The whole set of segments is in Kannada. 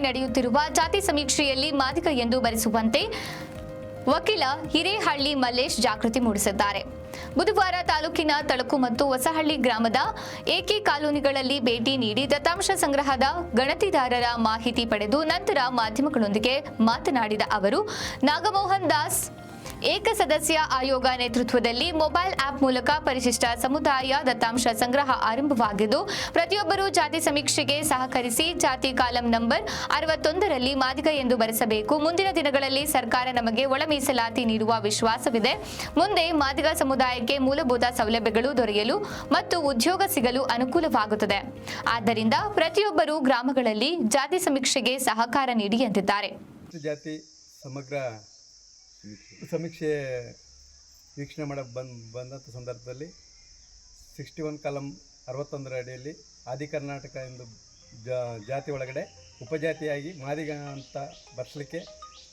ನಡೆಯುತ್ತಿರುವ ಜಾತಿ ಸಮೀಕ್ಷೆಯಲ್ಲಿ ಮಾದಿಗ ಎಂದು ಬರೆಸುವಂತೆ ವಕೀಲ ಹಿರೇಹಳ್ಳಿ ಮಲ್ಲೇಶ್ ಜಾಗೃತಿ ಮೂಡಿಸಿದ್ದಾರೆ. ಬುಧವಾರ ತಾಲೂಕಿನ ತಳಕು ಮತ್ತು ಹೊಸಹಳ್ಳಿ ಗ್ರಾಮದ ಏಕೆ ಕಾಲೋನಿಗಳಲ್ಲಿ ಭೇಟಿ ನೀಡಿ ದತ್ತಾಂಶ ಸಂಗ್ರಹದ ಗಣತಿದಾರರ ಮಾಹಿತಿ ಪಡೆದು ನಂತರ ಮಾಧ್ಯಮಗಳೊಂದಿಗೆ ಮಾತನಾಡಿದ ಅವರು, ನಾಗಮೋಹನ್ ದಾಸ್ ಏಕಸದಸ್ಯ ಆಯೋಗ ನೇತೃತ್ವದಲ್ಲಿ ಮೊಬೈಲ್ ಆಪ್ ಮೂಲಕ ಪರಿಶಿಷ್ಟ ಸಮುದಾಯ ದತ್ತಾಂಶ ಸಂಗ್ರಹ ಆರಂಭವಾಗಿದ್ದು, ಪ್ರತಿಯೊಬ್ಬರು ಜಾತಿ ಸಮೀಕ್ಷೆಗೆ ಸಹಕರಿಸಿ ಜಾತಿ ಕಾಲಂ ನಂಬರ್ ಅರವತ್ತೊಂದರಲ್ಲಿ ಮಾದಿಗ ಎಂದು ಬರೆಸಬೇಕು. ಮುಂದಿನ ದಿನಗಳಲ್ಲಿ ಸರ್ಕಾರ ನಮಗೆ ಒಳ ಮೀಸಲಾತಿ ನೀಡುವ ವಿಶ್ವಾಸವಿದೆ. ಮುಂದೆ ಮಾದಿಗ ಸಮುದಾಯಕ್ಕೆ ಮೂಲಭೂತ ಸೌಲಭ್ಯಗಳು ದೊರೆಯಲು ಮತ್ತು ಉದ್ಯೋಗ ಸಿಗಲು ಅನುಕೂಲವಾಗುತ್ತದೆ. ಆದ್ದರಿಂದ ಪ್ರತಿಯೊಬ್ಬರು ಗ್ರಾಮಗಳಲ್ಲಿ ಜಾತಿ ಸಮೀಕ್ಷೆಗೆ ಸಹಕಾರ ನೀಡಿ ಎಂದಿದ್ದಾರೆ. ಜಾತಿ ಸಮಗ್ರ ಸಮೀಕ್ಷೆ ವೀಕ್ಷಣೆ ಮಾಡೋಕ್ಕೆ ಬಂದು ಬಂದಂಥ ಸಂದರ್ಭದಲ್ಲಿ ಸಿಕ್ಸ್ಟಿ ಒನ್ ಕಾಲಮ್ ಅರವತ್ತೊಂದರ ಅಡಿಯಲ್ಲಿ ಆದಿ ಕರ್ನಾಟಕ ಎಂದು ಜಾತಿ ಒಳಗಡೆ ಉಪಜಾತಿಯಾಗಿ ಮಾದಿಗ ಅಂತ ಬರ್ಸಲಿಕ್ಕೆ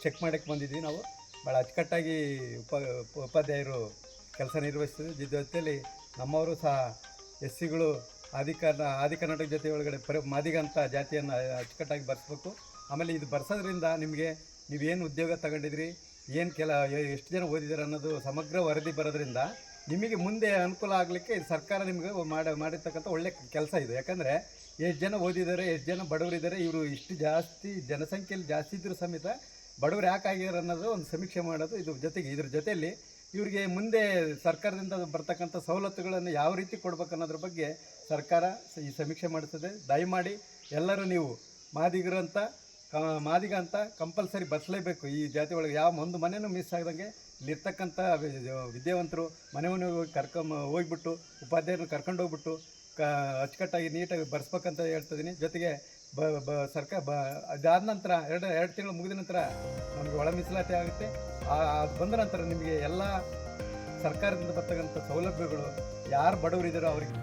ಚೆಕ್ ಮಾಡೋಕ್ಕೆ ಬಂದಿದ್ವಿ ನಾವು. ಭಾಳ ಅಚ್ಚುಕಟ್ಟಾಗಿ ಉಪ, ಉಪ- ಉಪಾಧ್ಯಾಯರು ಕೆಲಸ ನಿರ್ವಹಿಸ್ತಿದ್ದು ಇದ್ರ ಜೊತೆಯಲ್ಲಿ ನಮ್ಮವರು ಸಹ ಎಸ್ ಸಿಗಳು ಆದಿ ಕರ್ನ, ಆದಿ ಕರ್ನಾಟಕ ಜೊತೆ ಒಳಗಡೆ ಪರಿ, ಮಾದಿಗ ಅಂತ ಜಾತಿಯನ್ನು ಅಚ್ಚುಕಟ್ಟಾಗಿ ಬರ್ಸ್ಬೇಕು. ಆಮೇಲೆ ಇದು ಬರ್ಸೋದ್ರಿಂದ ನಿಮಗೆ ನೀವೇನು ಉದ್ಯೋಗ ತಗೊಂಡಿದ್ರಿ? ಏನು ಕೆಲ ಎಷ್ಟು ಜನ ಓದಿದ್ದಾರೆ ಅನ್ನೋದು ಸಮಗ್ರ ವರದಿ ಬರೋದ್ರಿಂದ ನಿಮಗೆ ಮುಂದೆ ಅನುಕೂಲ ಆಗಲಿಕ್ಕೆ ಸರ್ಕಾರ ನಿಮಗೆ ಮಾಡಿ, ಮಾಡಿರ್ತಕ್ಕಂಥ ಒಳ್ಳೆ ಕೆಲಸ ಇದು. ಯಾಕಂದರೆ ಎಷ್ಟು ಜನ ಓದಿದ್ದಾರೆ, ಎಷ್ಟು ಜನ ಬಡವರಿದ್ದಾರೆ, ಇವರು ಇಷ್ಟು ಜಾಸ್ತಿ ಜನಸಂಖ್ಯೆಯಲ್ಲಿ ಜಾಸ್ತಿ ಇದ್ದರೂ ಸಮೇತ ಬಡವರು ಯಾಕೆ ಆಗಿದ್ದಾರೆ ಅನ್ನೋದು ಒಂದು ಸಮೀಕ್ಷೆ ಮಾಡೋದು ಇದು ಜೊತೆಗೆ, ಇದ್ರ ಜೊತೆಯಲ್ಲಿ ಇವರಿಗೆ ಮುಂದೆ ಸರ್ಕಾರದಿಂದ ಬರ್ತಕ್ಕಂಥ ಸವಲತ್ತುಗಳನ್ನು ಯಾವ ರೀತಿ ಕೊಡ್ಬೇಕು ಅನ್ನೋದ್ರ ಬಗ್ಗೆ ಸರ್ಕಾರ ಈ ಸಮೀಕ್ಷೆ ಮಾಡುತ್ತದೆ ದಯಮಾಡಿ ಎಲ್ಲರೂ ನೀವು ಮಾದಿಗರು ಅಂತ ಮಾದಿಗ ಅಂತ ಕಂಪಲ್ಸರಿ ಬಸ್ಲೇಬೇಕು ಈ ಜಾತಿ ಒಳಗೆ ಯಾವ ಒಂದು ಮನೆಯೂ ಮಿಸ್ ಆಗದಂಗೆ ಇಲ್ಲಿರ್ತಕ್ಕಂಥ ವಿದ್ಯಾವಂತರು ಮನೆ ಮನೆಗೆ ಹೋಗಿ ಕರ್ಕೊಂಬ, ಹೋಗ್ಬಿಟ್ಟು ಉಪಾಧ್ಯಾಯರನ್ನ ಕರ್ಕೊಂಡು ಹೋಗ್ಬಿಟ್ಟು ಕ, ಅಚ್ಚುಕಟ್ಟಾಗಿ ನೀಟಾಗಿ ಬರ್ಸ್ಬೇಕಂತ ಹೇಳ್ತಿದ್ದೀನಿ ಜೊತೆಗೆ ಬ ಬ ಸರ್ಕಾರ ಬ, ಅದಾದ ನಂತರ ಎರಡು ಎರಡು ತಿಂಗಳು ಮುಗಿದ ನಂತರ ನಮಗೆ ಒಳ ಮೀಸಲಾತಿ ಆಗುತ್ತೆ. ಆ, ಅದು ಬಂದ ನಂತರ ನಿಮಗೆ ಎಲ್ಲ ಸರ್ಕಾರದಿಂದ ಬರ್ತಕ್ಕಂಥ ಸೌಲಭ್ಯಗಳು ಯಾರು ಬಡವರಿದ್ದಾರೋ ಅವ್ರಿಗೆ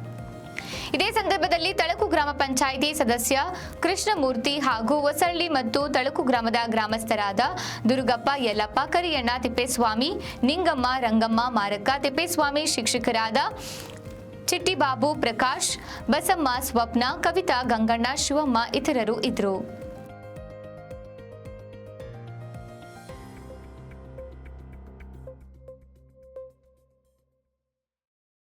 ಇದೇ ಸಂದರ್ಭದಲ್ಲಿ ತಳಕು ಗ್ರಾಮ ಪಂಚಾಯಿತಿ ಸದಸ್ಯ ಕೃಷ್ಣಮೂರ್ತಿ ಹಾಗೂ ಹೊಸಳ್ಳಿ ಮತ್ತು ತಳಕು ಗ್ರಾಮದ ಗ್ರಾಮಸ್ಥರಾದ ದುರ್ಗಪ್ಪ ಯಲ್ಲಪ್ಪ, ಕರಿಯಣ್ಣ ತಿಪ್ಪೇಸ್ವಾಮಿ, ನಿಂಗಮ್ಮ, ರಂಗಮ್ಮ, ಮಾರಕ್ಕ ತಿಪ್ಪೇಸ್ವಾಮಿ, ಶಿಕ್ಷಕರಾದ ಚಿಟ್ಟಿಬಾಬು ಪ್ರಕಾಶ್, ಬಸಮ್ಮ ಸ್ವಪ್ನ, ಕವಿತಾ ಗಂಗಣ್ಣ, ಶಿವಮ್ಮ ಇತರರು ಇದ್ದರು.